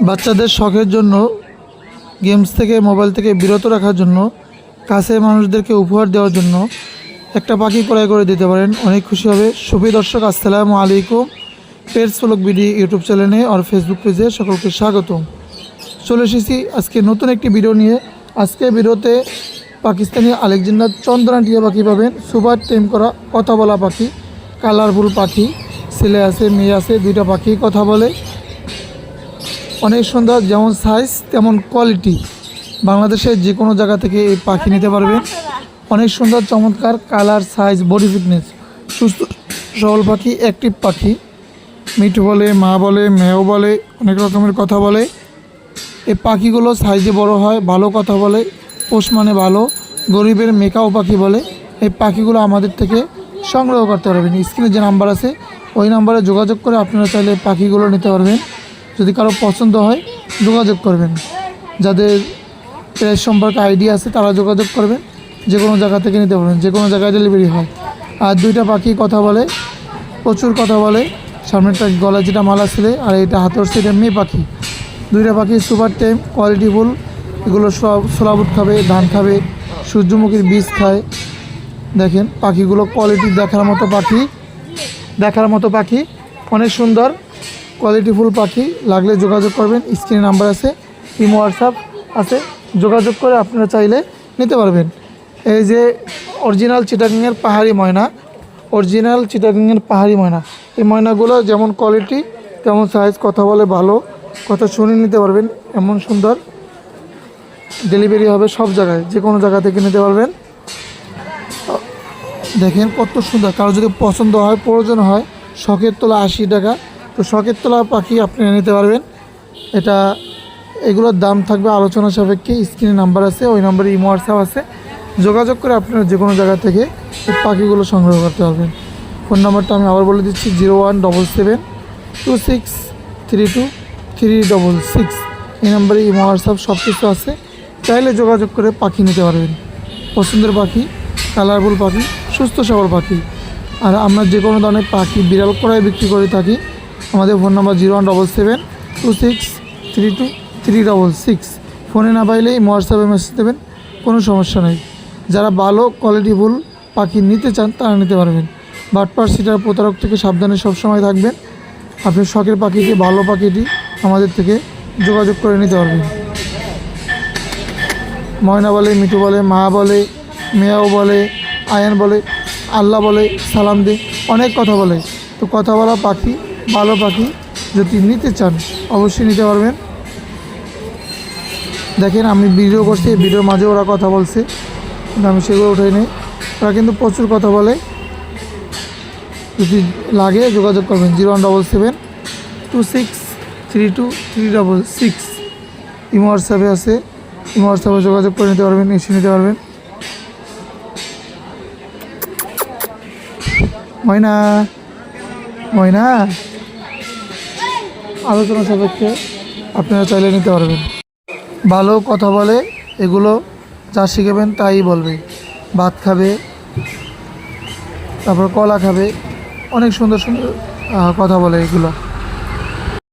বাচ্চাদের শখের জন্য গেমস থেকে মোবাইল থেকে বিরত রাখার জন্য কাছে মানুষদেরকে উপহার দেওয়ার জন্য একটা পাখি ক্রয় করে দিতে পারেন। অনেক খুশি হবে। সুপ্রিয় দর্শক, আসসালামু আলাইকুম। পেটস ফলক বিডি ইউটিউব চ্যানেলে আর ফেসবুক পেজে সকলকে স্বাগতম। চলে এসেছি আজকে নতুন একটি ভিডিও নিয়ে। আজকে ভিডিওতে পাকিস্তানি আলেকজান্ডার চন্দ্রান টিয়া পাখি পাবেন সুপার টেম করা কথা বলা পাখি, কালারফুল পাখি, ছেলে আছে, মেয়ে আছে, দুইটা পাখি কথা বলে। অনেক সুন্দর, যেমন সাইজ তেমন কোয়ালিটি বাংলাদেশের যে কোনো জায়গা থেকে এই পাখি নিতে পারবেন। অনেক সুন্দর, চমৎকার কালার সাইজ বডি ফিটনেস সুস্থ সবল পাখি অ্যাক্টিভ পাখি। মিঠু বলে, মা বলে, মেয়েও বলে, অনেক রকমের কথা বলে। এই পাখিগুলো সাইজে বড় হয়, ভালো কথা বলে। পোষ মানে ভালো। গরিবের মেকাও পাখি বলে। এই পাখিগুলো আমাদের থেকে সংগ্রহ করতে পারবেন। স্ক্রিনে যে নাম্বার আছে, ওই নাম্বারে যোগাযোগ করে আপনারা চাইলে পাখিগুলো নিতে পারবেন। যদি কারও পছন্দ হয়, যোগাযোগ করবেন। যাদের প্রাইস সম্পর্কে আইডিয়া আছে, তারা যোগাযোগ করবেন। যে কোনো জায়গা থেকে নিতে পারবেন। যে কোনো জায়গায় ডেলিভারি হয়। আর দুইটা পাখি কথা বলে, প্রচুর কথা বলে। সামনেরটা গলায় যেটা মালা ছিলে, আর এটা হাতর সেটা মেয়ে পাখি। দুইটা পাখি সুপার টাইম কোয়ালিটিফুল এগুলো সব সোলাবুট খাবে, ধান খাবে, সূর্যমুখীর বীজ খায়। দেখেন, পাখিগুলো কোয়ালিটি দেখার মতো পাখি, দেখার মতো পাখি, অনেক সুন্দর কোয়ালিটিফুল পাখি। লাগলে যোগাযোগ করবেন স্ক্রিনে নাম্বার আছে, ইমো হোয়াটসঅ্যাপ আছে, যোগাযোগ করে আপনারা চাইলে নিতে পারবেন। এই যে অরিজিনাল চিটাগাংয়ের পাহাড়ি ময়না অরিজিনাল চিটাগাংয়ের পাহাড়ি ময়না, এই ময়নাগুলো যেমন কোয়ালিটি তেমন সাইজ কথা বলে ভালো, কথা শুনে নিতে পারবেন, এমন সুন্দর। ডেলিভারি হবে সব জায়গায়, যে কোনো জায়গা থেকে নিতে পারবেন। দেখেন কত সুন্দর, কারও যদি পছন্দ হয়, প্রয়োজন হয়, শখের তোলা আশি টাকা। তো শখের তোলা পাখি আপনি নিতে পারবেন। এটা, এগুলোর দাম থাকবে আলোচনা সাপেক্ষে, স্ক্রিনে নাম্বার আছে, ওই নাম্বারে ইমো, হোয়াটসঅ্যাপ আছে। যোগাযোগ করে আপনারা যে কোনো জায়গা থেকে এই পাখিগুলো সংগ্রহ করতে পারবেন। ফোন নাম্বারটা আমি আবার বলে দিচ্ছি, zero one double seven two six three two three double six. এই নাম্বারে ইমো, হোয়াটসঅ্যাপ সব কিছু আছে। চাইলে যোগাযোগ করে পাখি নিতে পারবেন। পছন্দের পাখি কালারফুল পাখি, সুস্থ সবল পাখি। আর আমরা যে কোনো ধরনের পাখি বিড়াল করায় বিক্রি করে থাকি, আমাদের phone number zero one double seven two six three two three double six. ফোনে না পাইলেই হোয়াটসঅ্যাপে মেসেজ দেবেন, কোনো সমস্যা নেই। যারা ভালো কোয়ালিটিফুল পাখি নিতে চান, তারা নিতে পারবেন। বাটপার সিটার প্রতারক থেকে সাবধানে সবসময় থাকবেন। আপনি শখের পাখিটি, ভালো পাখিটি আমাদের থেকে যোগাযোগ করে নিতে পারবেন। ময়না বলে, মিঠু বলে, মা বলে, মেয়াও বলে, আয়ন বলে আল্লাহ বলে, সালাম দে, অনেক কথা বলে। তো কথা বলা পাখি, ভালো পাখি, যদি নিতে চান, অবশ্যই নিতে পারবেন। দেখেন, আমি ভিডিও করছি, এই ভিডিওর মাঝে ওরা কথা বলছে, কিন্তু আমি সেগুলো উঠাই নেই। ওরা কিন্তু প্রচুর কথা বলে। যদি লাগে, যোগাযোগ করবেন, zero one double seven two six three two three double six. Imo হোয়াটসঅ্যাপে আছে। হোয়াটসঅ্যাপে যোগাযোগ করে নিতে পারবেন এসে নিতে পারবেন। ময়না ময়না, আলোচনা সাপেক্ষে আপনারা চাইলে নিতে পারবেন। ভালো কথা বলে, এগুলো যা শিখাবেন তাই বলবে। ভাত খাবে, তারপর কলা খাবে, অনেক সুন্দর সুন্দর কথা বলে এগুলো।